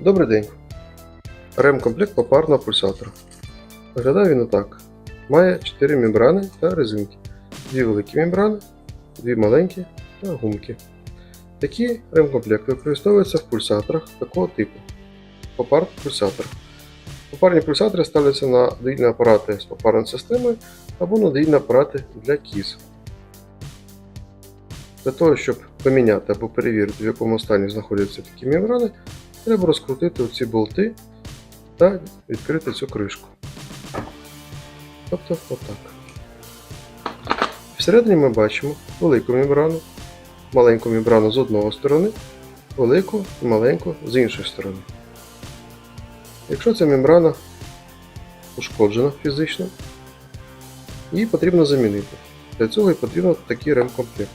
Добрий день. Ремкомплект попарного пульсатора. Виглядає він отак. Має 4 мембрани та резинки. Дві великі мембрани, дві маленькі та гумки. Такі ремкомплекти використовуються в пульсаторах такого типу. Попар пульсатор. Попарні пульсатори ставляться на доїльні апарати з попарною системою або на доїльні апарати для кіз. Для того, щоб поміняти або перевірити, в якому стані знаходяться такі мембрани, треба розкрутити оці болти та відкрити цю кришку. Тобто отак. Всередині ми бачимо велику мембрану, маленьку мембрану з одного сторони, велику і маленьку з іншої сторони. Якщо ця мембрана ушкоджена фізично, її потрібно замінити. Для цього і потрібен такий ремкомплект.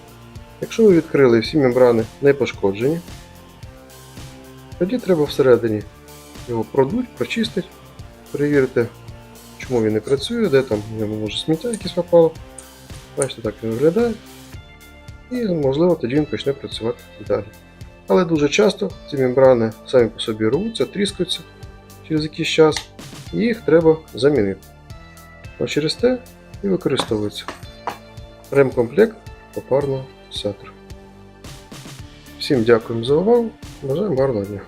Якщо ви відкрили всі мембрани не пошкоджені, тоді треба всередині його продуть, прочистити, перевірити, чому він не працює, де там в ньому може сміття якесь попало. Бачите, так він виглядає. І можливо тоді він почне працювати далі. Але дуже часто ці мембрани самі по собі рвуться, тріскаються через якийсь час, і їх треба замінити. Ось через те і використовується ремкомплект попарного сатру. Всім дякуємо за увагу. Бажаємо гарного дня.